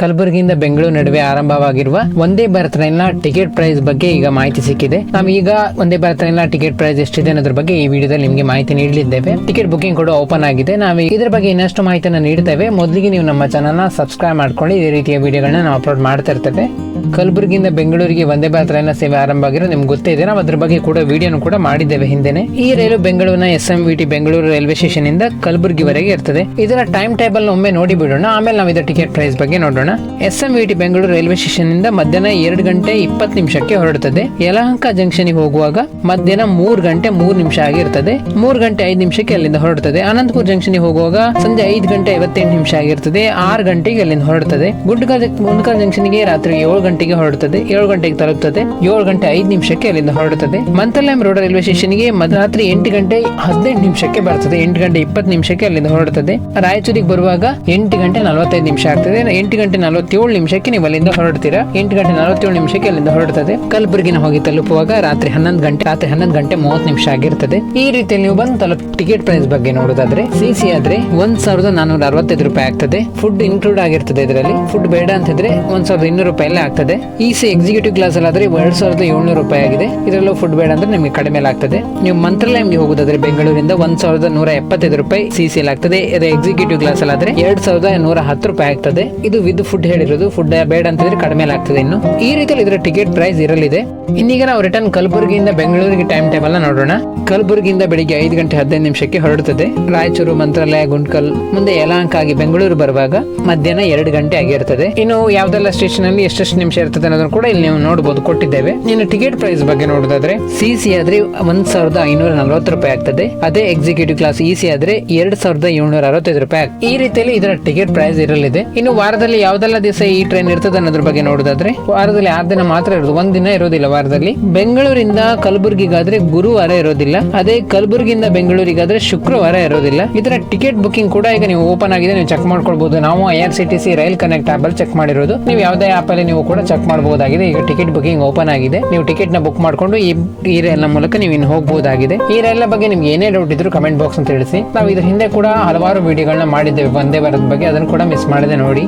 ಕಲಬುರಗಿಯಿಂದ ಬೆಂಗಳೂರು ನಡುವೆ ಆರಂಭವಾಗಿರುವ ಒಂದೇ ಭಾರತ್ ರೈಲ್ನ ಟಿಕೆಟ್ ಪ್ರೈಸ್ ಬಗ್ಗೆ ಈಗ ಮಾಹಿತಿ ಸಿಕ್ಕಿದೆ. ನಾವು ಈಗ ಒಂದೇ ಭಾರತ್ ರೈಲ್ನ ಟಿಕೆಟ್ ಪ್ರೈಸ್ ಎಷ್ಟಿದೆ ಅನ್ನೋದ್ರ ಬಗ್ಗೆ ಈ ವಿಡಿಯೋದಲ್ಲಿ ನಿಮಗೆ ಮಾಹಿತಿ ನೀಡಲಿದ್ದೇವೆ. ಟಿಕೆಟ್ ಬುಕಿಂಗ್ ಕೂಡ ಓಪನ್ ಆಗಿದೆ. ನಾವು ಇದರ ಬಗ್ಗೆ ಇನ್ನಷ್ಟು ಮಾಹಿತಿಯನ್ನು ನೀಡುತ್ತೇವೆ ಮೊದಲಿಗೆ ನೀವು ನಮ್ಮ ಚಾನಲ್ನ ಸಬ್ಸ್ಕ್ರೈಬ್ ಮಾಡ್ಕೊಳ್ಳಿ. ಇದೇ ರೀತಿಯ ವಿಡಿಯೋಗಳನ್ನ ನಾವು ಅಪ್ಲೋಡ್ ಮಾಡ್ತಾ ಇರ್ತೇವೆ. ಕಲಬುರಗಿಯಿಂದ ಬೆಂಗಳೂರಿಗೆ ವಂದೇ ಭಾರತ್ ರೈಲ್ನ ಸೇವೆ ಆರಂಭ ಆಗಿರೋ ನಿಮ್ಗೆ ಗೊತ್ತೇ ಇದೆ. ನಾವು ಅದ್ರ ಬಗ್ಗೆ ಕೂಡ ವಿಡಿಯೋನು ಕೂಡ ಮಾಡಿದ್ದೇವೆ ಹಿಂದೆನೆ. ಈ ರೈಲು ಬೆಂಗಳೂರಿನ S M T Bengaluru railway station ಇಂದ ಕಲಬುರಗಿವರೆಗೆ ಇರ್ತದೆ. ಇದರ ಟೈಮ್ ಟೇಬಲ್ ಒಮ್ಮೆ ನೋಡಿ ಬಿಡೋಣ. ಆಮೇಲೆ ನಾವು ಇದರ ಟಿಕೆಟ್ ಪ್ರೈಸ್ ಬಗ್ಗೆ ನೋಡೋಣ. S M T Bengaluru railway station ಇಂದ ಮಧ್ಯಾಹ್ನ ಎರಡು ಗಂಟೆ ಇಪ್ಪತ್ತು ನಿಮಿಷಕ್ಕೆ ಹೊರಡುತ್ತದೆ ಯಲಹಂಕ ಜಂಕ್ಷನ್ ಹೋಗುವಾಗ ಮಧ್ಯಾಹ್ನ ಮೂರು ಗಂಟೆ ಮೂರು ನಿಮಿಷ ಆಗಿರ್ತದೆ ಮೂರು ಗಂಟೆ ಐದು ನಿಮಿಷಕ್ಕೆ ಅಲ್ಲಿಂದ ಹೊರಡುತ್ತದೆ ಅನಂತಪುರ ಜಂಕ್ಷನ್ ಹೋಗುವಾಗ ಸಂಜೆ ಐದು ಗಂಟೆ ಐವತ್ತೆಂಟು ನಿಮಿಷ ಆಗಿರ್ತದೆ ಆರು ಗಂಟೆಗೆ ಅಲ್ಲಿಂದ ಹೊರಡುತ್ತದೆ ಗುಂಡ್ಕಲ್ ಜಂಕ್ಷನ್ ಜಂಕ್ಷನ್ಗೆ ರಾತ್ರಿ ಏಳು ಗಂಟೆಗೆ ಹೊರಡುತ್ತದೆ, ಏಳು ಗಂಟೆಗೆ ತಲುಪುತ್ತದೆ ಏಳು ಗಂಟೆ ಐದು ನಿಮಿಷಕ್ಕೆ ಅಲ್ಲಿಂದ ಹೊರಡುತ್ತದೆ. ಮಂತಲ್ಯಾಮ್ ರೋಡ್ ರೈಲ್ವೆ ಸ್ಟೇಷನ್ಗೆ ರಾತ್ರಿ ಎಂಟು ಗಂಟೆ ಹದಿನೆಂಟು ನಿಮಿಷಕ್ಕೆ ಬರ್ತದೆ ಎಂಟು ಗಂಟೆ ಇಪ್ಪತ್ತು ನಿಮಿಷಕ್ಕೆ ಅಲ್ಲಿಂದ ಹೊರಡುತ್ತದೆ. ರಾಯಚೂರಿಗೆ ಬರುವಾಗ ಎಂಟು ಗಂಟೆ ನಲವತ್ತೈದು ನಿಮಿಷ ಆಗ್ತದೆ, ಎಂಟು ಗಂಟೆ ನಲವತ್ತೇಳು ನಿಮಿಷಕ್ಕೆ ನೀವು ಅಲ್ಲಿಂದ ಹೊರಡ್ತೀರಾ ಎಂಟು ಗಂಟೆ ನಲವತ್ತೇಳು ನಿಮಿಷಕ್ಕೆ ಅಲ್ಲಿಂದ ಹೊರಡುತ್ತದೆ. ಕಲಬುರಗಿನ ಹೋಗಿ ತಲುಪುವಾಗ ರಾತ್ರಿ ಹನ್ನೊಂದು ಗಂಟೆ, ರಾತ್ರಿ ಹನ್ನೊಂದು ಗಂಟೆ ಮೂವತ್ತು ನಿಮಿಷ ಆಗಿರ್ತದೆ. ಈ ರೀತಿಯಲ್ಲಿ ನೀವು ಬಂದು ತಲುಪ ಟಿಕೆಟ್ ಪ್ರೈಸ್ ಬಗ್ಗೆ ನೋಡೋದಾದ್ರೆ, ಸಿ ಸಿ ಆದ್ರೆ ಒಂದ್ ಸಾವಿರದ ನಾನೂರ ಅರವತ್ತೈದು ರೂಪಾಯಿ ಆಗ್ತದೆ. ಫುಡ್ ಇನ್ಕ್ಲೂಡ್ ಆಗಿರ್ತದೆ ಇದರಲ್ಲಿ. ಫುಡ್ ಬೇಡ ಅಂತಿದ್ರೆ ಒಂದ್ ಸಾವಿರದ ಇನ್ನೂರು ರೂಪಾಯಿ ಎಲ್ಲ ಆಗ್ತದೆ. ಈ ಸಿ ಎಕ್ಸಿಕ್ಯೂಟಿವ್ ಕ್ಲಾಸ್ ಅಲ್ಲಿ ಆದರೆ ಎರಡ್ ಸಾವಿರದ ಏಳ್ನೂರು ರೂಪಾಯಿ ಆಗಿದೆ. ಇದರಲ್ಲೂ ಫುಡ್ ಬೇಡ ಅಂದ್ರೆ ನಿಮಗೆ ಕಡಿಮೆ ಆಗ್ತದೆ. ನೀವು ಮಂತ್ರಾಲಯಂಗೆ ಹೋಗೋದಾದ್ರೆ ಬೆಂಗಳೂರಿಂದ ಒಂದ್ ಸಾವಿರದ ನೂರ ಎಪ್ಪತ್ತೈದು ರೂಪಾಯಿ ಸಿ ಸಿ ಆಗ್ತದೆ. ಇದು ಎಕ್ಸಿಕ್ಯೂಟಿವ್ ಕ್ಲಾಸ್ ಅಲ್ಲಿ ಆದ್ರೆ ಎರಡ್ ಸಾವಿರದ ನೂರ ಹತ್ತು ರೂಪಾಯಿ ಆಗ್ತದೆ. ಇದು ವಿದ್ ಫುಡ್ ಹೇಳಿರೋದು. ಫುಡ್ ಬೇಡ ಅಂತಂದ್ರೆ ಕಡಿಮೆ ಆಗ್ತದೆ ಇನ್ನು. ಈ ರೀತಿಯಲ್ಲಿ ಇದರ ಟಿಕೆಟ್ ಪ್ರೈಸ್ ಇರಲಿದೆ. ಇನ್ನೀಗ ನಾವು ರಿಟರ್ನ್ ಕಲಬುರಗಿಯಿಂದ ಬೆಂಗಳೂರಿಗೆ ಟೈಮ್ ಟೇಬಲ್ ನೋಡೋಣ. ಕಲಬುರಗಿಯಿಂದ ಬೆಳಿಗ್ಗೆ ಐದು ಗಂಟೆ ಹದಿನೈದು ನಿಮಿಷಕ್ಕೆ ಹೊರಡುತ್ತದೆ ರಾಯಚೂರು, ಮಂತ್ರಾಲಯ, ಗುಂಡ್ಕಲ್, ಮುಂದೆ ಯಲಹಂಕ ಆಗಿ ಬೆಂಗಳೂರು ಬರುವಾಗ ಮಧ್ಯಾಹ್ನ ಎರಡು ಗಂಟೆ ಆಗಿರುತ್ತದೆ ಇನ್ನು ಯಾವ್ದೆಲ್ಲ ಸ್ಟೇಷನ್ ಅಲ್ಲಿ ಎಷ್ಟೆಷ್ಟು ನಿಮಿಷ ಇರ್ತದೆ ಅನ್ನೋದನ್ನು ಕೂಡ ಇಲ್ಲಿ ನೀವು ನೋಡಬಹುದು ಕೊಟ್ಟಿದ್ದೇವೆ. ಇನ್ನು ಟಿಕೆಟ್ ಪ್ರೈಸ್ ಬಗ್ಗೆ ನೋಡೋದಾದ್ರೆ ಸಿ ಸಿ ಆದ್ರೆ ಒಂದ್ ಸಾವಿರದ ಐನೂರ ನಲವತ್ತು ರೂಪಾಯಿ ಆಗ್ತದೆ. ಅದೇ ಎಕ್ಸಿಕ್ಯೂಟಿವ್ ಕ್ಲಾಸ್ ಇ ಸಿ ಆದ್ರೆ ಎರಡ್ ಸಾವಿರದ ಏಳ್ನೂರ ಅರವತ್ತೈದು ರೂಪಾಯಿ ಈ ರೀತಿಯಲ್ಲಿ ಇದರ ಟಿಕೆಟ್ ಪ್ರೈಸ್ ಇರಲಿದೆ. ಇನ್ನು ವಾರದಲ್ಲಿ ಯಾವ್ದೆಲ್ಲ ದಿವಸ ಈ ಟ್ರೈನ್ ಇರ್ತದೆ ಅನ್ನೋದ್ರ ಬಗ್ಗೆ ನೋಡೋದಾದ್ರೆ ವಾರದಲ್ಲಿ ಆರ್ ದಿನ ಮಾತ್ರ ಇರೋದು, ಒಂದ್ ದಿನ ಇರೋದಿಲ್ಲ ವಾರದಲ್ಲಿ. ಬೆಂಗಳೂರಿಂದ ಕಲಬುರ್ಗಿಗಾದ್ರೆ ಗುರುವಾರ ಇರೋದಿಲ್ಲ. ಅದೇ ಕಲಬುರಗಿಯಿಂದ ಬೆಂಗಳೂರಿಗಾದ್ರೆ ಶುಕ್ರವಾರ ಇರೋದಿಲ್ಲ. ಇದರ ಟಿಕೆಟ್ ಬುಕ್ಕಿಂಗ್ ಕೂಡ ಈಗ ನೀವು ಓಪನ್ ಆಗಿದೆ, ನೀವು ಚೆಕ್ ಮಾಡ್ಕೊಳ್ಬಹುದು ನಾವು I R C T C rail connect app ಅಲ್ಲಿ ಚೆಕ್ ಮಾಡಿರೋದು. ನೀವು ಯಾವುದೇ ಆಪ್ ಅಲ್ಲಿ ನೀವು ಕೂಡ ಚೆಕ್ ಮಾಡಬಹುದಾಗಿದೆ ಈಗ ಟಿಕೆಟ್ ಬುಕಿಂಗ್ ಓಪನ್ ಆಗಿದೆ. ನೀವು ಟಿಕೆಟ್ನ ಬುಕ್ ಮಾಡ್ಕೊಂಡು ಈ ಈ ರೈಲ್ನ ಮೂಲಕ ನೀವು ಇನ್ನು ಹೋಗಬಹುದಾಗಿದೆ ಈ ರೈಲ್ ಬಗ್ಗೆ ನಿಮ್ಗೆ ಏನೇ ಡೌಟ್ ಇದ್ರು ಕಮೆಂಟ್ ಬಾಕ್ಸ್ ಅಂತ ತಿಳಿಸಿ. ನಾವು ಇದ್ರ ಹಿಂದೆ ಕೂಡ ಹಲವಾರು ವಿಡಿಯೋಗಳನ್ನ ಮಾಡಿದ್ದೇವೆ. ಒಂದೇ ಭಾರತ್ ಬಗ್ಗೆ ಅದನ್ನು ಕೂಡ ಮಿಸ್ ಮಾಡಿದೆ ನೋಡಿ.